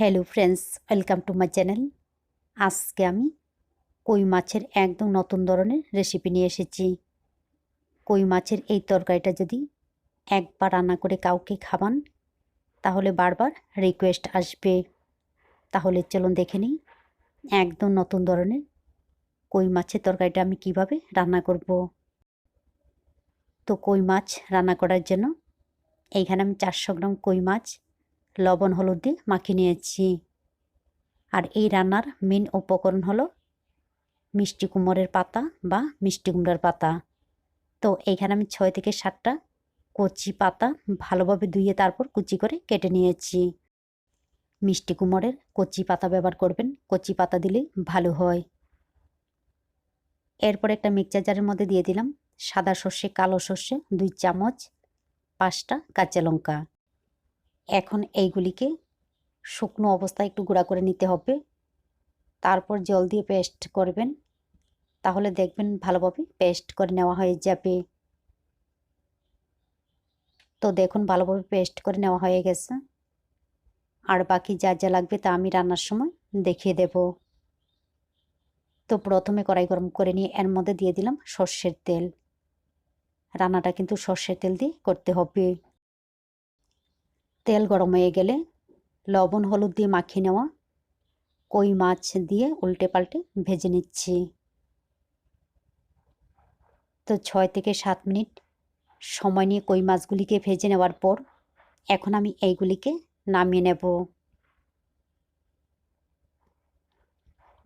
Hello friends welcome to my channel আজকে আমি কই মাছের একদম নতুন ধরনের রেসিপি নিয়ে এসেছি। কই মাছের এই তরকারিটা যদি একবার রান্না করে কাউকে খাবান তাহলে বারবার রিকোয়েস্ট আসবে। তাহলে চলুন দেখে নিই একদম নতুন ধরনের কই মাছের তরকারিটা আমি কীভাবে রান্না করব। তো কই মাছ রান্না করার জন্য এইখানে আমি চারশো গ্রাম কই মাছ লবণ, হলুদ দিয়ে মাখিয়ে নিয়েছি। আর এই রান্নার মেন উপকরণ হলো মিষ্টি কুমড়ের পাতা বা মিষ্টি কুমড়ার পাতা। তো এইখানে আমি ছয় থেকে সাতটা কচি পাতা ভালোভাবে ধুয়ে তারপর কুচি করে কেটে নিয়েছি। মিষ্টি কুমড়ের কচি পাতা ব্যবহার করবেন। কচি পাতা দিলেই ভালো হয়। এরপর একটা মিক্সচার জারের মধ্যে দিয়ে দিলাম সাদা সর্ষে, কালো সর্ষে, দুই চামচ, পাঁচটা কাঁচা লঙ্কা। এখন এইগুলিকে শুকনো অবস্থায় একটু গুঁড়া করে নিতে হবে। তারপর জল দিয়ে পেস্ট করবেন। তাহলে দেখবেন ভালোভাবে পেস্ট করে নেওয়া হয়ে যাবে। তো দেখুন, ভালোভাবে পেস্ট করে নেওয়া হয়ে গেছে। আর বাকি যা যা লাগবে তা আমি রান্নার সময় দেখিয়ে দেব। তো প্রথমে কড়াই গরম করে নিয়ে এর মধ্যে দিয়ে দিলাম সর্ষের তেল। রান্নাটা কিন্তু সর্ষের তেল দিয়ে করতে হবে। তেল গরম হয়ে গেলে লবণ, হলুদ দিয়ে মাখিয়ে নেওয়া। কই মাছ দিয়ে উল্টে পাল্টে ভেজে নিচ্ছি। তো ছয় থেকে সাত মিনিট সময় নিয়ে কই মাছগুলিকে ভেজে নেওয়ার পর এখন আমি এইগুলিকে নামিয়ে নেব।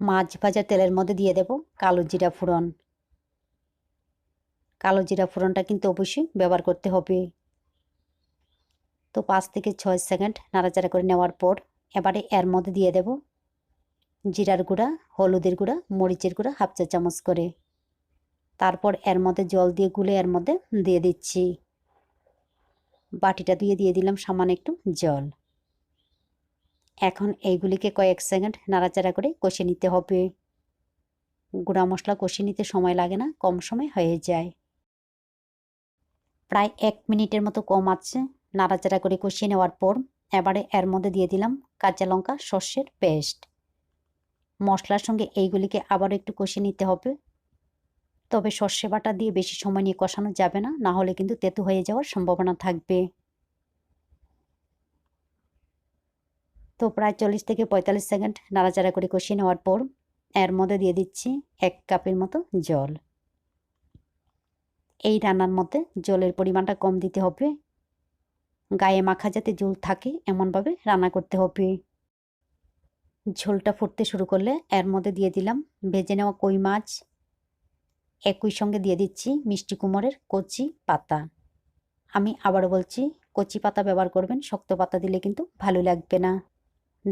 মাছ ভাজা তেলের মধ্যে দিয়ে দেব কালো জিরা ফোড়ন। কালো জিরা ফোড়নটা কিন্তু অবশ্যই ব্যবহার করতে হবে। তো পাঁচ থেকে ছয় সেকেন্ড নাড়াচাড়া করে নেওয়ার পর এবারে এর মধ্যে দিয়ে দেব জিরার গুঁড়া, হলুদের গুঁড়া, মরিচের গুঁড়া হাফ চা চামচ করে। তারপর এর মধ্যে জল দিয়ে গুলে এর মধ্যে দিয়ে দিচ্ছি। বাটিটা দিয়ে দিয়ে দিলাম সামান্য একটু জল। এখন এইগুলিকে কয়েক সেকেন্ড নাড়াচাড়া করে কষে নিতে হবে। গুঁড়া মশলা কষে নিতে সময় লাগে না, কম সময় হয়ে যায়। প্রায় এক মিনিটের মতো কম আছে। নাড়াচাড়া করে কষিয়ে নেওয়ার পর এবারে এর মধ্যে দিয়ে দিলাম কাঁচা লঙ্কা, সর্ষের পেস্ট। মশলার সঙ্গে এইগুলিকে আবার একটু কষিয়ে নিতে হবে। তবে সর্ষে বাটা দিয়ে বেশি সময় নিয়ে কষানো যাবে না না হলে কিন্তু তেতু হয়ে যাওয়ার সম্ভাবনা থাকবে। তো প্রায় চল্লিশ থেকে পঁয়তাল্লিশ সেকেন্ড নাড়াচাড়া করে কষিয়ে নেওয়ার পর এর মধ্যে দিয়ে দিচ্ছি এক কাপের মতো জল। এই রান্নার মধ্যে জলের পরিমাণটা কম দিতে হবে। গায়ে মাখা যাতে ঝোল থাকে, এমনভাবে রান্না করতে হবে। ঝোলটা ফুটতে শুরু করলে এর মধ্যে দিয়ে দিলাম ভেজে নেওয়া কই মাছ। একই সঙ্গে দিয়ে দিচ্ছি মিষ্টি কুমড়ের কচি পাতা। আমি আবারও বলছি, কচি পাতা ব্যবহার করবেন, শক্ত পাতা দিলে কিন্তু ভালো লাগবে না।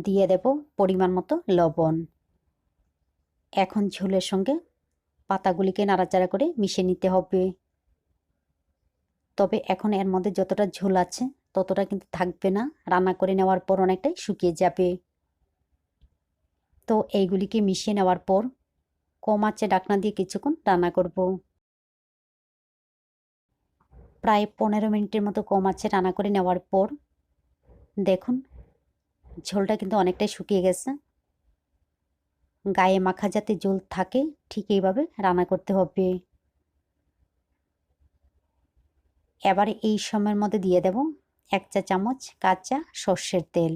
দিয়ে দেব পরিমাণ মতো লবণ। এখন ঝোলের সঙ্গে পাতাগুলিকে নাড়াচাড়া করে মিশিয়ে নিতে হবে। তবে এখন এর মধ্যে যতটা ঝোল আছে ততটা কিন্তু থাকবে না। রান্না করে নেওয়ার পর অনেকটাই শুকিয়ে যাবে। তো এইগুলিকে মিশিয়ে নেওয়ার পর কম আছে ডাকনা দিয়ে কিছুক্ষণ রান্না করব। প্রায় পনেরো মিনিটের মতো কম আছে রান্না করে নেওয়ার পর দেখুন, ঝোলটা কিন্তু অনেকটাই শুকিয়ে গেছে। গায়ে মাখা যাতে ঝোল থাকে, ঠিক এইভাবে রান্না করতে হবে। এবারে এই সময়ের মধ্যে দিয়ে দেব এক চা চামচ কাঁচা সর্ষের তেল।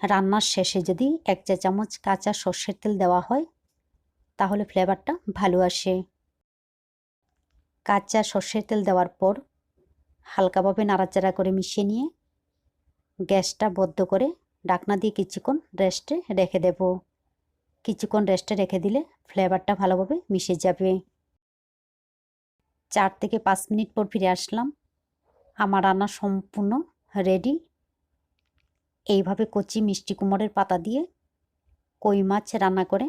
রান্নার শেষে যদি এক চা চামচ কাঁচা সর্ষের তেল দেওয়া হয়, তাহলে ফ্লেভারটা ভালো আসে। কাঁচা সর্ষের তেল দেওয়ার পর হালকাভাবে নাড়াচাড়া করে মিশিয়ে নিয়ে গ্যাসটা বদ্ধ করে ডাকনা দিয়ে কিছুক্ষণ রেস্টে রেখে দেব। কিছুক্ষণ রেস্টে রেখে দিলে ফ্লেভারটা ভালোভাবে মিশে যাবে। চার থেকে পাঁচ মিনিট পর ফিরে আসলাম। আমার রান্না সম্পূর্ণ রেডি এইভাবে কচি মিষ্টি কুমড়ের পাতা দিয়ে কই মাছ রান্না করে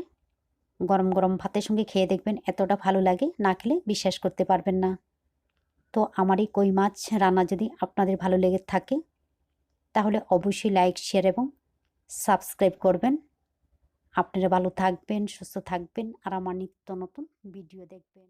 গরম গরম ভাতের সঙ্গে খেয়ে দেখবেন এতটা ভালো লাগে, না খেলে বিশ্বাস করতে পারবেন না। তো আমার এই কই মাছ রান্না যদি আপনাদের ভালো লেগে থাকে, তাহলে অবশ্যই লাইক শেয়ার এবং সাবস্ক্রাইব করবেন। আপনারা ভালো থাকবেন, সুস্থ থাকবেন আর আমার নিত্য নতুন ভিডিও দেখবেন।